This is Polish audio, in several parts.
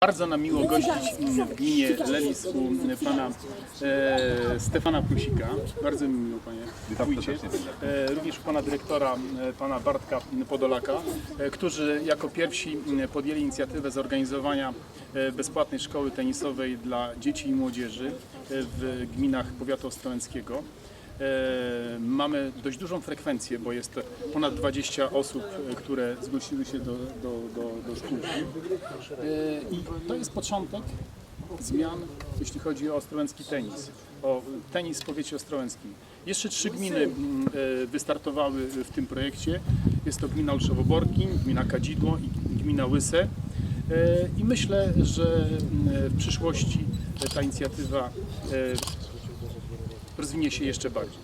Bardzo nam miło gościć w gminie Lewisku pana e, Stefana Prusika. Bardzo mi miło panie wójcie. E, również pana dyrektora, e, pana Bartka Podolaka, e, którzy jako pierwsi m, podjęli inicjatywę zorganizowania e, bezpłatnej szkoły tenisowej dla dzieci i młodzieży e, w gminach powiatu ostrołęckiego. E, Mamy dość dużą frekwencję, bo jest ponad 20 osób, e, które zgłosiły się do, do, do, do spółki. E, I to jest początek zmian, jeśli chodzi o ostrołęcki tenis, o tenis w powiecie ostrołęckim. Jeszcze trzy gminy mm, wystartowały w tym projekcie. Jest to gmina Olszowo-Borkin, gmina Kadzidło i gmina Łyse. I myślę, że mm, w przyszłości ta inicjatywa rozwinie się jeszcze bardziej.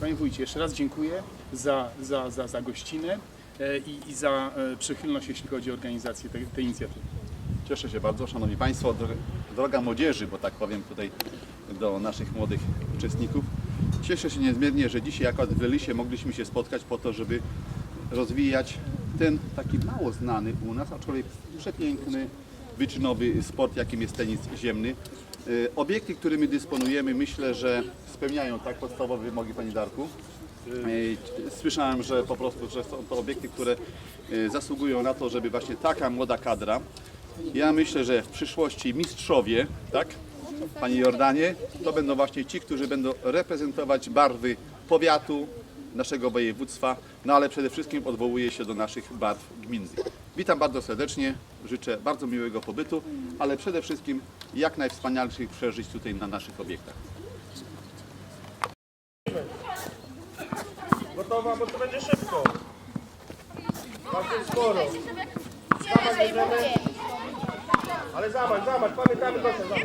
Panie Wójcie, jeszcze raz dziękuję za, za, za, za gościnę e, i, i za e, przychylność, jeśli chodzi o organizację tej, tej inicjatywy. Cieszę się bardzo, Szanowni Państwo, dro- droga młodzieży, bo tak powiem tutaj do naszych młodych uczestników. Cieszę się niezmiernie, że dzisiaj akurat w Lelisie mogliśmy się spotkać po to, żeby rozwijać ten taki mało znany u nas, aczkolwiek przepiękny, wyczynowy sport, jakim jest tenis ziemny. Y, Obiekty, którymi dysponujemy, myślę, że spełniają tak podstawowe wymogi, Pani Darku. Y, Słyszałem, że po prostu że są to obiekty, które y, zasługują na to, żeby właśnie taka młoda kadra. Ja myślę, że w przyszłości mistrzowie, tak, Panie Jordanie, to będą właśnie ci, którzy będą reprezentować barwy powiatu, naszego województwa, no ale przede wszystkim odwołuję się do naszych barw gminnych. Witam bardzo serdecznie, życzę bardzo miłego pobytu, ale przede wszystkim jak najwspanialszych przeżyć tutaj na naszych obiektach. Gotowa, bo to będzie szybko. Jest sporo. Zamach bierzemy. Ale zamach, zamach, pamiętamy to, zamach.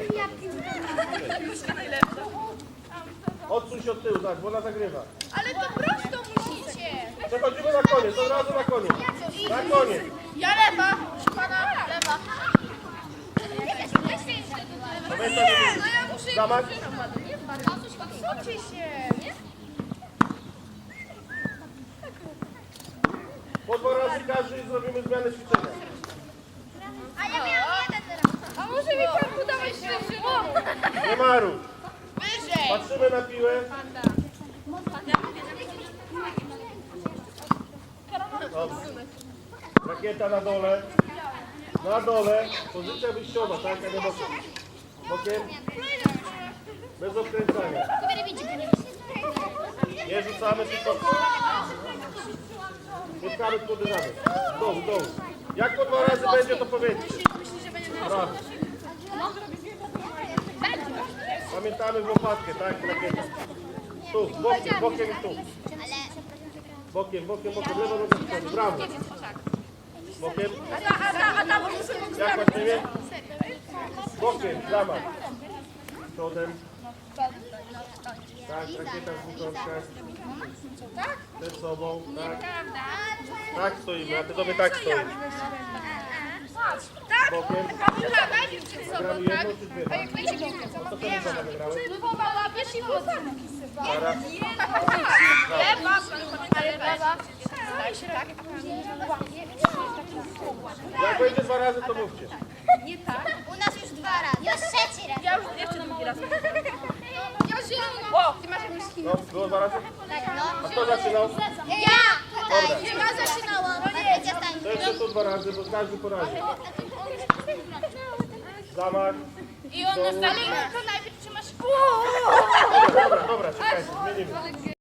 Odsuń się od tyłu, tak, bo ona zagrywa. Ale to! Przechodzimy na koniec, od razu na koniec. Na koniec. Ja lewa, pana lewa. Pamiętaj, żeby... No ja muszę... Zamach. Odsuńcie się! Po dwa razy każdy zrobimy zmianę ćwiczenia. A ja miałam jeden teraz. A może mi pan podawać wyżej? Nie maruj. Wyżej! Patrzymy na piłę. Rakieta na dole. Na dole. Pozycja wyjściowa, tak? A nie bokiem. Bokiem. Bez odkręcania. Nie rzucamy, tylko spotkamy, podejrzamy. W dół, w dół. Jak po dwa razy będzie, to powiedzcie. Pamiętamy w łopatkę, tak? Rakieta. Tu, bokiem, bokiem i tu. Bokiem, bokiem, bokiem, lewo nogę w przodu. Brawo. Bokiem. Jak masz na imię? Bokiem, dama. Przodem. Tak, rakieta w dwukątka. Przed sobą, tak. Tak stoimy, a ty tobie tak stoi. Bokiem. Gramy jedną czy dwie? A jak będzie piłkę, co To ten sama wygrałeś. Próbowała, wiesz i włosami. Zaraz. Lewa, ale lewa. Daj się tak. Jak będzie dwa razy, to mówcie. U nas już dwa razy. Już trzeci raz. Ja już jeszcze drugi raz. Ja zielono. O, ty masz jakąś No, było dwa razy? No. A kto zaczynał? Ja! Dobra. Ja zaczynałam. To jeszcze tu dwa razy, bo każdy porazi. Zamach. I on następny. To najpierw trzymasz. Dobra, dobra, czekajcie, zmienimy.